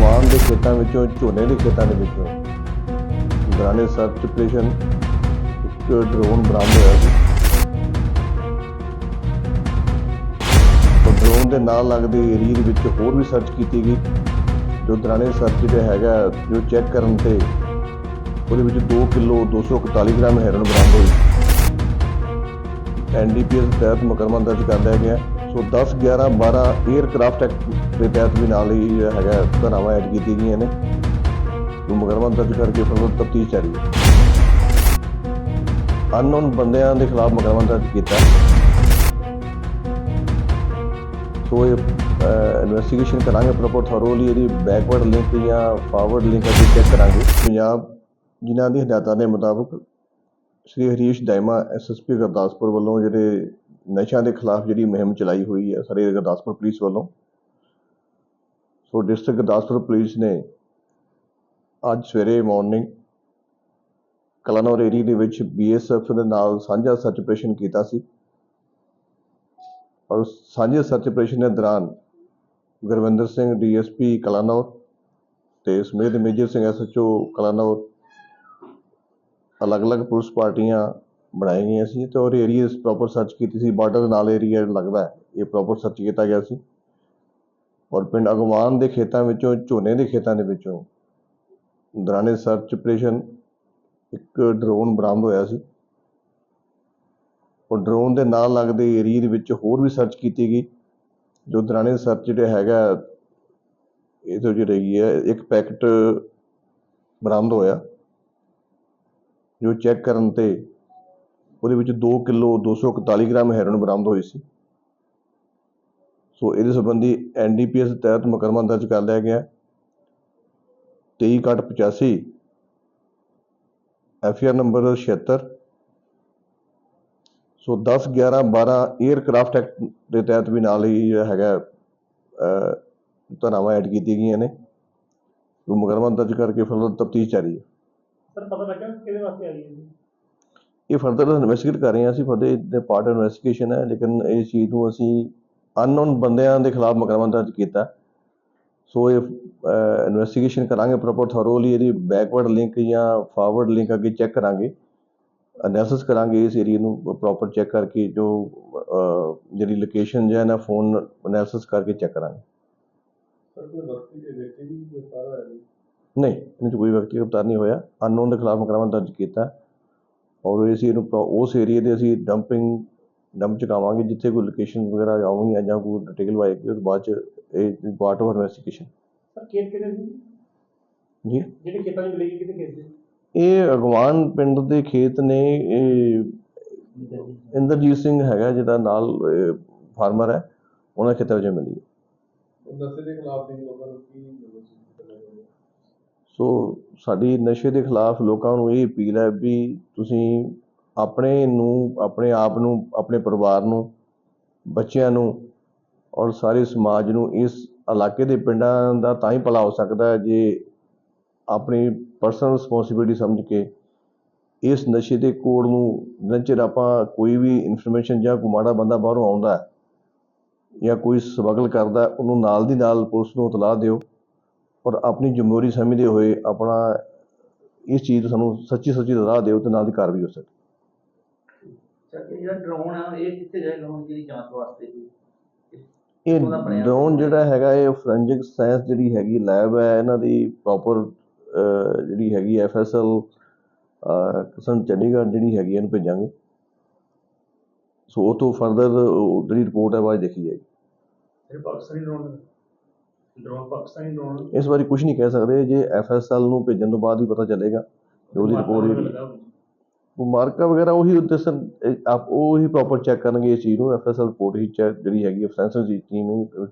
ਅਗਵਾਨ ਦੇ ਖੇਤਾਂ ਵਿੱਚੋਂ, ਝੋਨੇ ਦੇ ਖੇਤਾਂ ਦੇ ਵਿੱਚੋਂ। ਦੌਰਾਨੇ ਸਰਚ ਆਪਰੇਸ਼ਨ ਇੱਕ ਡਰੋਨ ਬਰਾਮਦ ਹੋਇਆ ਸੀ। ਡਰੋਨ ਦੇ ਨਾਲ ਲੱਗਦੇ ਏਰੀਆ ਦੇ ਵਿੱਚ ਹੋਰ ਵੀ ਸਰਚ ਕੀਤੀ ਗਈ। ਜੋ ਦੌਰਾਨੇ ਸਰਚ ਜਿਹੜਾ ਹੈਗਾ, ਜੋ ਚੈੱਕ ਕਰਨ ਤੇ ਉਹਦੇ ਵਿੱਚ 2 ਕਿਲੋ 241 ਗ੍ਰਾਮ ਹੈਰੋਇਨ ਬਰਾਮਦ ਹੋਈ। ਐਨਡੀਪੀਐਸ ਤਹਿਤ ਮੁਕੱਦਮਾ ਦਰਜ ਕਰ ਲਿਆ ਗਿਆ। ਸੋ 10 11 12 에ਅਰਕ੍ਰਾਫਟ ਐਕਟ ਦੇ ਤਹਿਤ ਵੀ ਨਾਲ ਹੀ ਜਿਹੜਾ ਹੈਗਾ ਧਾਰਾਵਾਂ ਐਡ ਕੀਤੀ ਗਈਆਂ ਨੇ। ਜੋ ਮੁਕੱਦਮਾ ਦਰਜ ਕਰਕੇ ਫਿਰ ਤਫਤੀਸ਼ ਜਾਰੀ ਹੈ। ਅਨਨੋਨ ਬੰਦਿਆਂ ਦੇ ਖਿਲਾਫ ਮੁਕੱਦਮਾ ਦਰਜ ਕੀਤਾ ਸੋ ਇਹ ਇਨਵੈਸਟੀਗੇਸ਼ਨ ਕਰਾਂਗੇ ਪ੍ਰੋਪਰ ਥੋਰੋਲੀ ਇਹਦੀ ਬੈਕਵਰਡ ਲਿੰਕ ਜਾਂ ਫਾਰਵਰਡ ਲਿੰਕ ਅਸੀਂ ਚੈੱਕ ਕਰਾਂਗੇ। ਪੰਜਾਬ, ਜਿਨ੍ਹਾਂ ਦੀ ਹਦਾਇਤਾਂ ਦੇ ਮੁਤਾਬਕ, ਸ਼੍ਰੀ ਹਰੀਸ਼ ਦਾਇਮਾ ਐਸਐਸਪੀ ਗੁਰਦਾਸਪੁਰ ਵੱਲੋਂ ਜਿਹੜੇ ਨਸ਼ਿਆਂ ਦੇ ਖਿਲਾਫ ਜਿਹੜੀ ਮੁਹਿੰਮ ਚਲਾਈ ਹੋਈ ਹੈ ਸਾਰੇ ਗੁਰਦਾਸਪੁਰ ਪੁਲਿਸ ਵੱਲੋਂ। ਸੋ ਡਿਸਟ੍ਰਿਕਟ ਗੁਰਦਾਸਪੁਰ ਪੁਲਿਸ ਨੇ ਅੱਜ ਸਵੇਰੇ ਮਾਰਨਿੰਗ ਕਲਾਨੌਰ ਏਰੀਆ ਦੇ ਵਿੱਚ ਬੀਐਸਐਫ ਦੇ ਨਾਲ ਸਾਂਝਾ ਸਰਚ ਆਪਰੇਸ਼ਨ ਕੀਤਾ ਸੀ। ਔਰ ਸਾਂਝੇ ਸਰਚ ਆਪਰੇਸ਼ਨ ਦੇ ਦੌਰਾਨ ਗੁਰਵਿੰਦਰ ਸਿੰਘ ਡੀਐਸਪੀ ਕਲਾਨੌਰ ਤੇ ਸਮੇਤ ਮੇਜਰ ਸਿੰਘ ਐਸਐਚਓ ਕਲਾਨੌਰ, ਅਲੱਗ-ਅਲੱਗ ਪੁਲਿਸ ਪਾਰਟੀਆਂ ਬਣਾਈਆਂ ਗਈਆਂ ਸੀ ਤੇ ਔਰ ਏਰੀਆ ਪ੍ਰੋਪਰ ਸਰਚ ਕੀਤੀ ਸੀ। ਬਾਰਡਰ ਦੇ ਨਾਲ ਏਰੀਆ ਲੱਗਦਾ ਹੈ। ਇਹ ਪ੍ਰੋਪਰ ਸਰਚ ਕੀਤਾ ਗਿਆ ਸੀ। ਔਰ ਪਿੰਡ ਅਗਵਾਨ ਦੇ ਖੇਤਾਂ ਵਿੱਚੋਂ, ਝੋਨੇ ਦੇ ਖੇਤਾਂ ਦੇ ਵਿੱਚੋਂ ਦੌਰਾਨੇ ਸਰਚ ਆਪਰੇਸ਼ਨ ਇੱਕ ਡਰੋਨ ਬਰਾਮਦ ਹੋਇਆ ਸੀ। ਔਰ ਡਰੋਨ ਦੇ ਨਾਲ ਲੱਗਦੇ ਏਰੀਆ ਦੇ ਵਿੱਚ ਹੋਰ ਵੀ ਸਰਚ ਕੀਤੀ ਗਈ। ਜੋ ਦੌਰਾਨੇ ਸਰਚ ਜਿਹੜਾ ਹੈਗਾ, ਇਹ ਤੋਂ ਜਿਹੜੀ ਹੈਗੀ ਹੈ, ਇੱਕ ਪੈਕਟ ਬਰਾਮਦ ਹੋਇਆ। ਜੋ ਚੈੱਕ ਕਰਨ ਤੇ ਉਹਦੇ ਵਿੱਚ 2 ਕਿਲੋ 241 ਗ੍ਰਾਮ ਹੈਰੋਇਨ ਬਰਾਮਦ ਹੋਈ ਸੀ। ਸੋ ਇਹਦੇ ਸੰਬੰਧੀ ਐਨਡੀਪੀਐਸ ਤਹਿਤ ਮੁਕੱਦਮਾ ਦਰਜ ਕਰ ਲਿਆ ਗਿਆ। 23 85 ਐਫਆਰ ਨੰਬਰ 76 ਸੋ 10 11 12 에ਅਰਕ੍ਰਾਫਟ ਐਕਟ ਦੇ ਤਹਿਤ ਵੀ ਨਾਲ ਹੀ ਜਿਹੜਾ ਹੈਗਾ ਧਾਰਾਵਾਂ ਐਡ ਕੀਤੀਆਂ ਗਈਆਂ ਨੇ। ਉਹ ਮੁਕੱਦਮਾ ਦਰਜ ਕਰਕੇ ਫਿਰ ਤਫਤੀਸ਼ ਜਾਰੀ ਹੈ। ਸਰ, ਪਤਾ ਲੱਗਾ ਕਿਹਦੇ ਵਾਸਤੇ ਆ ਹੈ ਇਹ ਫਰਦਰ ਇਨਵੈਸਟੀਗੇਟ ਕਰ ਰਹੇ ਹਾਂ ਅਸੀਂ ਫਰਦਰ ਦੇ ਪਾਰਟ ਇਨਵੈਸਟੀਗੇਸ਼ਨ ਹੈ ਲੇਕਿਨ ਇਸ ਚੀਜ਼ ਨੂੰ ਅਸੀਂ ਅਨਨੋਨ ਬੰਦਿਆਂ ਦੇ ਖਿਲਾਫ ਮੁਕੱਦਮਾ ਦਰਜ ਕੀਤਾ। ਸੋ ਇਹ ਇਨਵੈਸਟੀਗੇਸ਼ਨ ਕਰਾਂਗੇ ਪ੍ਰੋਪਰ ਥੋਰੋਲੀ ਇਹਦੀ ਬੈਕਵਰਡ ਲਿੰਕ ਜਾਂ ਫਾਰਵਰਡ ਲਿੰਕ ਅੱਗੇ ਚੈੱਕ ਕਰਾਂਗੇ। ਅਨੈਲਿਸਿਸ ਕਰਾਂਗੇ ਇਸ ਏਰੀਆ ਨੂੰ ਪ੍ਰੋਪਰ ਚੈੱਕ ਕਰਕੇ ਜੋ ਜਿਹੜੀ ਲੋਕੇਸ਼ਨ ਜਾਂ ਨਾ ਫੋਨ ਅਨੈਲਿਸਿਸ ਕਰਕੇ ਚੈੱਕ ਕਰਾਂਗੇ। ਨਹੀਂ ਇਹਦੇ 'ਚ ਕੋਈ ਵਿਅਕਤੀ ਗ੍ਰਿਫਤਾਰ ਨਹੀਂ ਹੋਇਆ। ਅਨਨੋਨ ਦੇ ਖਿਲਾਫ ਮੁਕੱਦਮਾ ਦਰਜ ਕੀਤਾ। ਔਰ ਇਸ ਇਹਨੂੰ ਪ੍ਰੋ- ਉਸ ਏਰੀਆ ਦੇ ਅਸੀਂ ਡੰਪਿੰਗ ਡੰਪ ਚੁਕਾਵਾਂਗੇ ਜਿੱਥੇ ਕੋਈ ਲੋਕੇਸ਼ਨ ਵਗੈਰਾ ਆਉਣਗੀਆਂ ਜਾਂ ਕੋਈ ਡਿਟੇਲ ਆਏਗੀ ਉਸ ਬਾਅਦ ਚ ਇਹ ਪਾਰਟ ਆਫ ਇਨਵੈਸਟੀਗੇਸ਼ਨ ਸਰ ਖੇਤ ਕਿਹਦੇ ਸੀ? ਜੀ? ਜਿਹੜੇ ਖੇਤਾਂ 'ਚ ਮਿਲੇਗੀ ਕਿਹਦੇ ਖੇਤ ਸੀ? ਇਹ ਅਗਵਾਨ ਪਿੰਡ ਦੇ ਖੇਤ ਨੇ ਇਹ ਇੰਦਰਜੀਤ ਸਿੰਘ ਹੈਗਾ ਜਿਹਦਾ ਨਾਲ ਫਾਰਮਰ ਹੈ ਉਹਨਾਂ ਦੇ ਖੇਤਾਂ ਵਿੱਚ ਮਿਲੀ ਹੈ। ਨਸ਼ੇ ਦੇ ਖਿਲਾਫ ਦੀ ਲੋਕਾਂ ਨੂੰ ਕੀ ਮੈਸੇਜ ਸੋ ਸਾਡੀ ਨਸ਼ੇ ਦੇ ਖਿਲਾਫ ਲੋਕਾਂ ਨੂੰ ਇਹ ਅਪੀਲ ਹੈ ਵੀ ਤੁਸੀਂ ਆਪਣੇ ਨੂੰ, ਆਪਣੇ ਆਪ ਨੂੰ, ਆਪਣੇ ਪਰਿਵਾਰ ਨੂੰ, ਬੱਚਿਆਂ ਨੂੰ ਔਰ ਸਾਰੇ ਸਮਾਜ ਨੂੰ ਇਸ ਇਲਾਕੇ ਦੇ ਪਿੰਡਾਂ ਦਾ ਤਾਂ ਹੀ ਭਲਾ ਹੋ ਸਕਦਾ ਹੈ ਜੇ ਆਪਣੀ ਪਰਸਨਲ ਰਿਸਪੌਂਸਿਬਿਲਟੀ ਸਮਝ ਕੇ ਇਸ ਨਸ਼ੇ ਦੇ ਕੋੜ ਨੂੰ ਜਿੰਨਾ ਚਿਰ ਆਪਾਂ ਕੋਈ ਵੀ ਇਨਫੋਰਮੇਸ਼ਨ ਜਾਂ ਕੋਈ ਮਾੜਾ ਬੰਦਾ ਬਾਹਰੋਂ ਆਉਂਦਾ ਹੈ ਜਾਂ ਕੋਈ ਸਮਗਲ ਕਰਦਾ ਉਹਨੂੰ ਨਾਲ ਦੀ ਨਾਲ ਪੁਲਿਸ ਨੂੰ ਇਤਲਾਹ ਦਿਓ। ਔਰ ਆਪਣੀ ਜ਼ਿੰਮੇਵਾਰੀ ਸਮਝਦੇ ਹੋਏ ਆਪਣਾ ਇਸ ਚੀਜ਼ ਤੋਂ ਸਾਨੂੰ ਸੱਚੀ ਸੱਚੀ ਰਾਹ ਦਿਓ ਤੇ ਨਾਲ ਦੀ ਕਾਰਵਾਈ ਹੋ ਸਕੇ। ਸਰ ਇਹ ਜਿਹੜਾ ਡਰੋਨ ਆ ਇਹ ਕਿੱਥੇ ਜਾਏਗਾ ਹੁਣ ਜਿਹੜੀ ਜਾਂਚ ਵਾਸਤੇ ਜੀ ਇਹ ਡਰੋਨ ਜਿਹੜਾ ਹੈਗਾ ਇਹ ਫੋਰੈਂਸਿਕ ਸਾਇੰਸ ਜਿਹੜੀ ਹੈਗੀ ਲੈਬ ਹੈ ਇਹਨਾਂ ਦੀ ਪ੍ਰੋਪਰ ਜਿਹੜੀ ਹੈਗੀ ਐਫਐਸਐਲ ਕਿਸਮ ਚੰਡੀਗੜ੍ਹ ਜਿਹੜੀ ਹੈਗੀ ਇਹਨੂੰ ਭੇਜਾਂਗੇ। ਸੋ ਉਹ ਤੋਂ ਫਰਦਰ ਜਿਹੜੀ ਰਿਪੋਰਟ ਹੈ ਬਾਅਦ ਦੇਖੀ ਜਾਏਗੀ। ਇਹ Pakistani drone drone Pakistani drone ਇਸ ਬਾਰੇ ਕੁਝ ਨਹੀਂ ਕਹਿ ਸਕਦੇ ਜੇ ਐਫਐਸਐਲ ਨੂੰ ਭੇਜਣ ਤੋਂ ਬਾਅਦ ਹੀ ਪਤਾ ਚੱਲੇਗਾ ਜੋ ਉਹਦੀ ਰਿਪੋਰਟ ਮਾਰਕਾ ਵਗੈਰਾ ਉਹੀ ਉੱਤੇ ਸਰ ਆਪ ਉਹ ਹੀ ਪ੍ਰੋਪਰ ਚੈੱਕ ਕਰਨਗੇ ਇਸ ਚੀਜ਼ ਨੂੰ ਐਫਐਸਐਲ ਰਿਪੋਰਟ ਹੀ ਚੈੱਕ ਜਿਹੜੀ ਹੈਗੀ ਫੋਰੈਂਸਿਕ ਦੀ ਟੀਮ ਹੀ